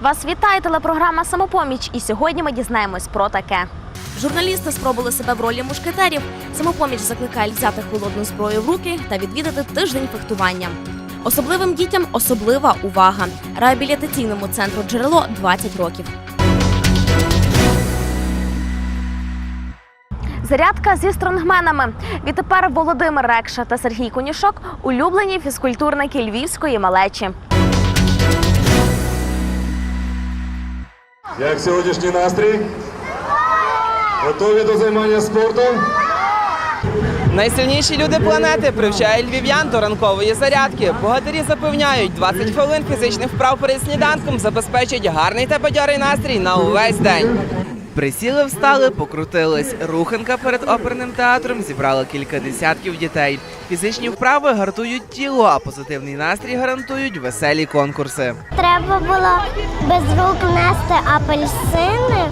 Вас вітає телепрограма Самопоміч, і сьогодні ми дізнаємось про таке. Журналісти спробували себе в ролі мушкетерів. Самопоміч закликає взяти холодну зброю в руки та відвідати тиждень фехтування. Особливим дітям особлива увага. Реабілітаційному центру джерело 20 років. Зарядка зі стронгменами. Відтепер Володимир Рекша та Сергій Конюшок улюблені фізкультурники львівської малечі. Як сьогоднішній настрій? Готові до займання спортом? Найсильніші люди планети привчають львів'ян до ранкової зарядки. Богатирі запевняють, 20 хвилин фізичних вправ перед сніданком забезпечить гарний та бадьорий настрій на увесь день. Присіли, встали, покрутились. Руханка перед оперним театром зібрала кілька десятків дітей. Фізичні вправи гартують тіло, а позитивний настрій гарантують веселі конкурси. Треба було без рук нести апельсини,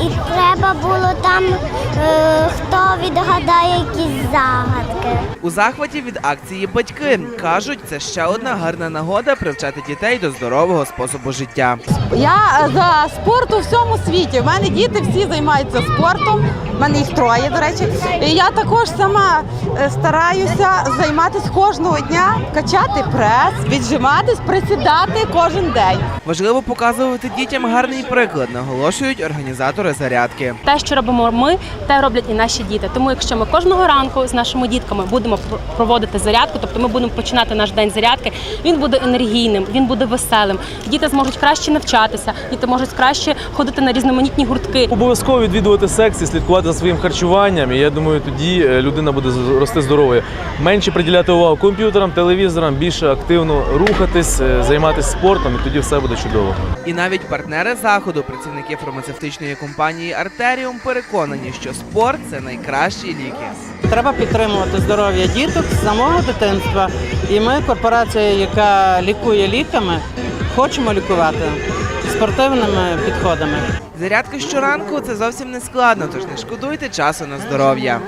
і треба було там, е, хто відгадає якісь загадки. У захваті від акції батьки кажуть, це ще одна гарна нагода привчати дітей до здорового способу життя. Я за спорт у всьому світі. У мене діти всі займаються спортом. У мене їх троє, до речі. І я також сама е, стараюся займатися кожного дня, качати прес, віджиматись, присідати кожен день. Важливо показувати дітям гарний приклад, наголошують організатори зарядки. Те, що робимо ми, те роблять і наші діти. Тому, якщо ми кожного ранку з нашими дітками будемо проводити зарядку, тобто ми будемо починати наш день зарядки, він буде енергійним, він буде веселим. Діти зможуть краще навчатися, діти можуть краще ходити на різноманітні гуртки. Обов'язково відвідувати секції, слідкувати за своїм харчуванням. І я думаю, тоді е, людина буде рости здоровою. Менше приділяти увагу комп'ютерам, телевізорам, більше активно рухатись, е, займатися спортом, і тоді все буде чудово. І навіть партнери заходу, працівники фармацевтичної компанії Артеріум, переконані, що спорт це найкращі ліки. Треба підтримувати здоров'я діток з самого дитинства. І ми, корпорація, яка лікує ліками, хочемо лікувати спортивними підходами. Зарядка щоранку це зовсім не складно, тож не шкодуйте часу на здоров'я.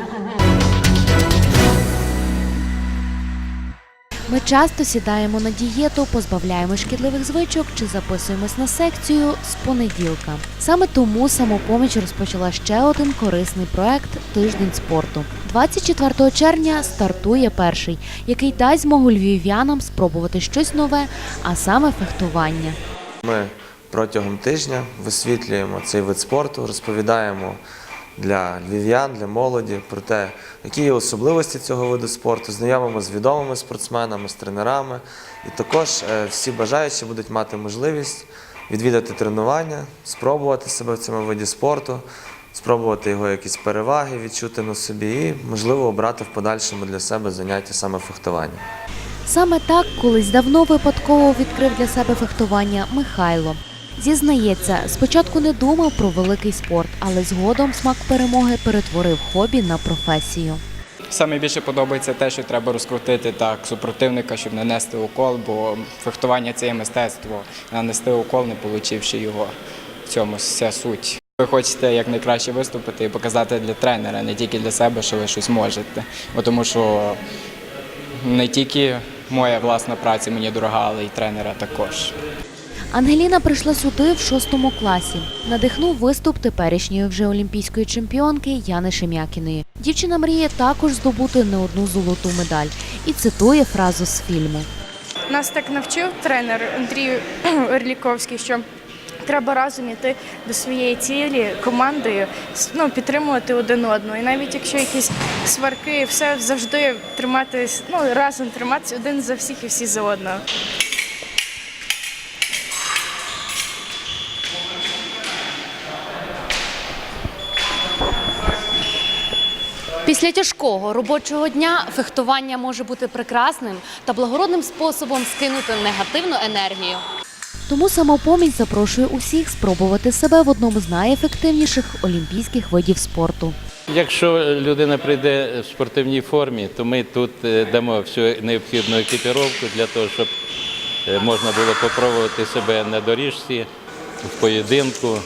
Ми часто сідаємо на дієту, позбавляємо шкідливих звичок чи записуємось на секцію з понеділка. Саме тому самопоміч розпочала ще один корисний проект Тиждень спорту. 24 червня стартує перший, який дасть змогу львів'янам спробувати щось нове, а саме фехтування. Ми протягом тижня висвітлюємо цей вид спорту, розповідаємо для львів'ян, для молоді про те, які є особливості цього виду спорту, знайомимо з відомими спортсменами, з тренерами. І також е, всі бажаючі будуть мати можливість відвідати тренування, спробувати себе в цьому виді спорту, спробувати його якісь переваги, відчути на собі і, можливо, обрати в подальшому для себе заняття саме фехтування. Саме так колись давно випадково відкрив для себе фехтування Михайло. Зізнається, спочатку не думав про великий спорт, але згодом смак перемоги перетворив хобі на професію. Саме більше подобається те, що треба розкрутити так супротивника, щоб нанести укол, бо фехтування це є мистецтво. Нанести укол, не получивши його. В цьому вся суть. Ви хочете якнайкраще виступити і показати для тренера, не тільки для себе, що ви щось можете. Бо тому що не тільки моя власна праця мені дорога, але й тренера також. Ангеліна прийшла сюди в шостому класі. Надихнув виступ теперішньої вже олімпійської чемпіонки Яни Шем'якіної. Дівчина мріє також здобути не одну золоту медаль і цитує фразу з фільму. Нас так навчив тренер Андрій Орліковський, що треба разом йти до своєї цілі командою, ну, підтримувати один одного. І навіть якщо якісь сварки, все завжди триматись, ну разом триматися один за всіх і всі за одного. Після тяжкого робочого дня фехтування може бути прекрасним та благородним способом скинути негативну енергію. Тому самопоміч запрошує усіх спробувати себе в одному з найефективніших олімпійських видів спорту. Якщо людина прийде в спортивній формі, то ми тут е, дамо всю необхідну екіпіровку для того, щоб е, можна було попробувати себе на доріжці, в поєдинку.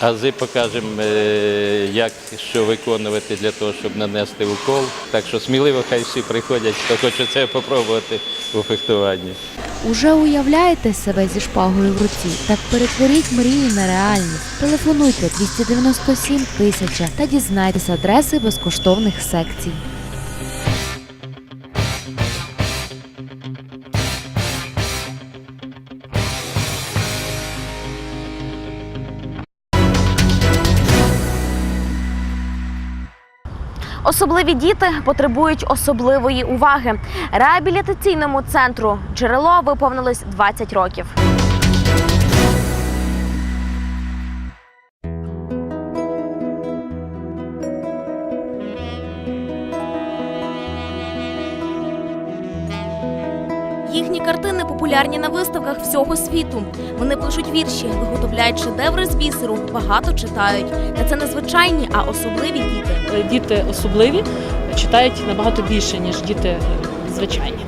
Ази покажемо, е, як що виконувати для того, щоб нанести укол. Так що сміливо хай всі приходять, хто хоче це попробувати у фехтуванні. Уже уявляєте себе зі шпагою в руці? Так перетворіть мрії на реальність. Телефонуйте 297 тисяча та дізнайтеся адреси безкоштовних секцій. Особливі діти потребують особливої уваги. Реабілітаційному центру джерело виповнилось 20 років. Популярні на виставках всього світу. Вони пишуть вірші, виготовляють шедеври з бісеру, багато читають. Та це не звичайні, а особливі діти. Е, Діти особливі читають набагато більше, ніж діти е, звичайні.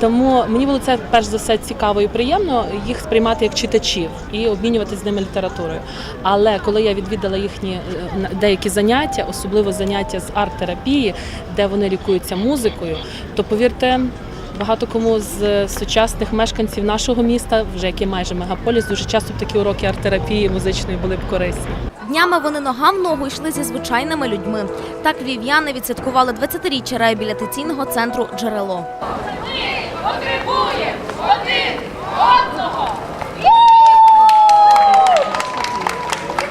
Тому мені було це перш за все цікаво і приємно їх сприймати як читачів і обмінюватися з ними літературою. Але коли я відвідала їхні е, деякі заняття, особливо заняття з арт-терапії, де вони лікуються музикою, то повірте. Багато кому з е, сучасних мешканців нашого міста, вже який майже мегаполіс, дуже часто такі уроки арт-терапії музичної були б корисні. Днями вони нога в ногу йшли зі звичайними людьми. Так львів'яни відсвяткували 20-річчя реабілітаційного центру Джерело.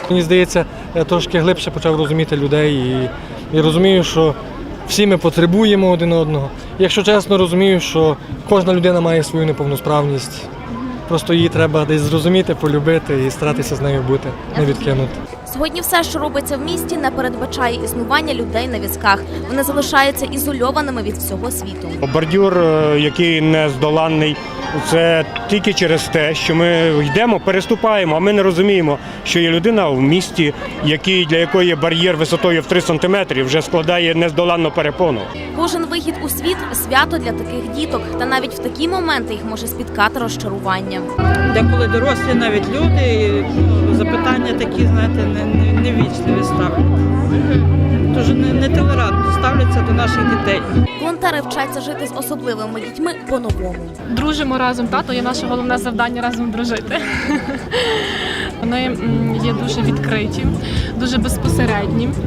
Мені здається, я трошки глибше почав розуміти людей і, і розумію, що всі ми потребуємо один одного. Якщо чесно, розумію, що кожна людина має свою неповносправність. Просто її треба десь зрозуміти, полюбити і старатися з нею бути, не відкинути. Сьогодні все, що робиться в місті, не передбачає існування людей на візках. Вони залишаються ізольованими від всього світу. Бордюр, е, який не здоланний, це тільки через те, що ми йдемо, переступаємо, а ми не розуміємо, що є людина в місті, який, для якої бар'єр висотою в 3 см вже складає нездоланну перепону. Кожен вихід у світ свято для таких діток, та навіть в такі моменти їх може спіткати розчарування. Деколи дорослі, навіть люди, запитання такі, знаєте, не, не, невічливі ставлять. Дуже не- нетолерантно ставляться до наших дітей. Волонтери вчаться жити з особливими дітьми по-новому. Дружимо разом, тато є наше головне завдання разом дружити. Вони є дуже відкриті, дуже безпосередні.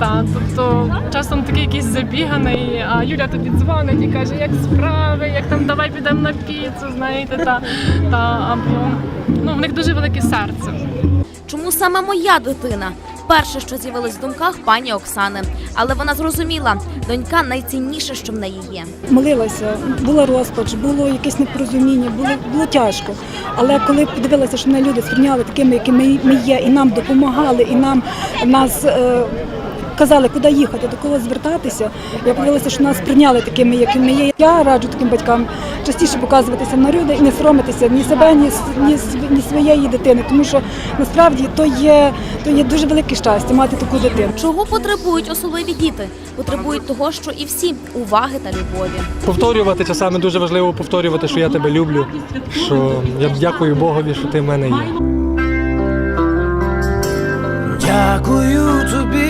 Так, тобто часом такий якийсь забіганий, а Юля тобі дзвонить і каже, як справи, як там давай підемо на піцу, знаєте, та, та або ну, в них дуже велике серце. Чому саме моя дитина? Перше, що з'явилось в думках пані Оксани, але вона зрозуміла, донька найцінніше, що в неї є. молилася, була розпач, було якесь непорозуміння, було, було тяжко. Але коли подивилася, що мене люди сприйняли такими, якими ми є, і нам допомагали, і нам нас е, казали, куди їхати, до кого звертатися. Я подивилася, що нас прийняли такими, якими ми є. Я раджу таким батькам частіше показуватися на люди і не соромитися ні себе, ні, ні, ні своєї дитини, тому що насправді то є, то є дуже велике щастя мати таку дитину. Чого потребують особливі діти? Потребують того, що і всі уваги та любові. Повторювати часами дуже важливо повторювати, що я тебе люблю, що я дякую Богові, що ти в мене є. Дякую тобі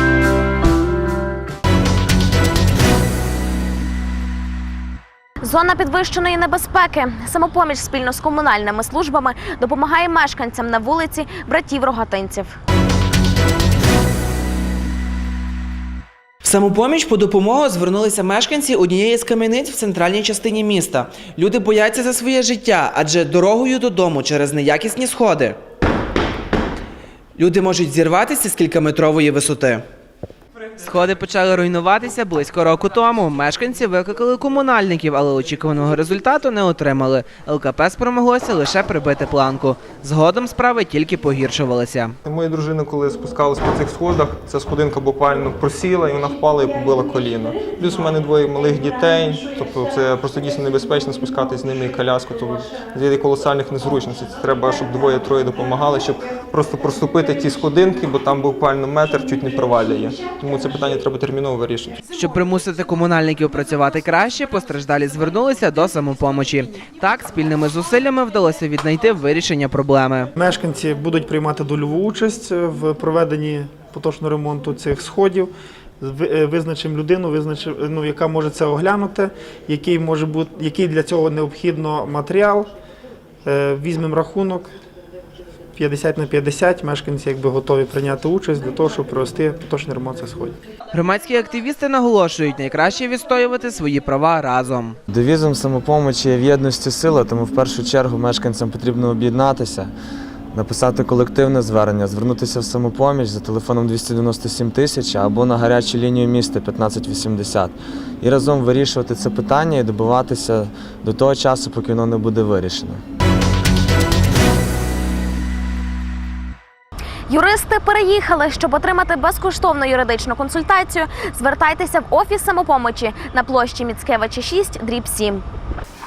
Зона підвищеної небезпеки. Самопоміч спільно з комунальними службами допомагає мешканцям на вулиці братів Рогатинців. В самопоміч по допомогу звернулися мешканці однієї з кам'яниць в центральній частині міста. Люди бояться за своє життя, адже дорогою додому через неякісні сходи. Люди можуть зірватися з кількаметрової висоти. Сходи почали руйнуватися близько року тому. Мешканці викликали комунальників, але очікуваного результату не отримали. ЛКП спромоглося лише прибити планку. Згодом справи тільки погіршувалися. Моя дружина, коли спускалась по цих сходах, ця сходинка буквально просіла і вона впала і побила коліно. Плюс у мене двоє малих дітей, тобто це просто дійсно небезпечно спускатись з ними і коляску. Тобто є колосальних незручностей. Це треба, щоб двоє-троє допомагали, щоб просто проступити ті сходинки, бо там буквально метр чуть не провалює. Тому це питання треба терміново вирішити. Щоб примусити комунальників працювати краще, постраждалі звернулися до самопомочі. Так, спільними зусиллями вдалося віднайти вирішення проблеми. Мешканці будуть приймати дольову участь в проведенні поточного ремонту цих сходів. Ви- е, Визначимо людину, визначимо, ну, яка може це оглянути, який може бути, який для цього необхідно матеріал. Е, Візьмемо рахунок 50 на 50. Мешканці якби готові прийняти участь для того, щоб провести поточний ремонт цих сходів. Громадські активісти наголошують, найкраще відстоювати свої права разом. Девізом самопомочі є в єдності сила, тому в першу чергу мешканцям потрібно об'єднатися, написати колективне звернення, звернутися в самопоміч за телефоном 297 тисяч або на гарячу лінію міста 1580 і разом вирішувати це питання і добиватися до того часу, поки воно не буде вирішено. Юристи переїхали, щоб отримати безкоштовну юридичну консультацію. Звертайтеся в офіс самопомочі на площі Міцкевича 6, дріб 7.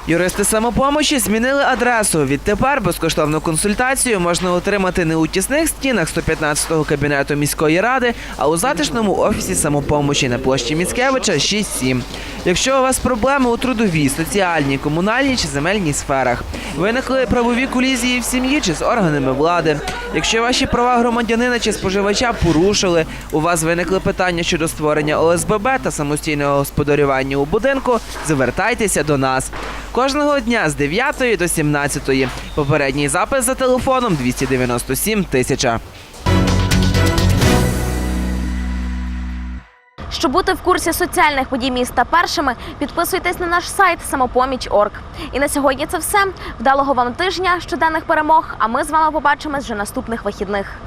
Юристи самопомочі змінили адресу. Відтепер безкоштовну консультацію можна отримати не у тісних стінах 115-го кабінету міської ради, а у затишному офісі самопомочі на площі Міцкевича 6-7. Якщо у вас проблеми у трудовій, соціальній, комунальній чи земельній сферах, виникли правові колізії в сім'ї чи з органами влади. Якщо ваші права громадянина чи споживача порушили, у вас виникли питання щодо створення ОСББ та самостійного господарювання у будинку, звертайтеся до нас. Кожного дня з 9 до 17. Попередній запис за телефоном 297 тисяча. Щоб бути в курсі соціальних подій міста першими, підписуйтесь на наш сайт самопоміч.орг. І на сьогодні це все. Вдалого вам тижня щоденних перемог. А ми з вами побачимось вже наступних вихідних.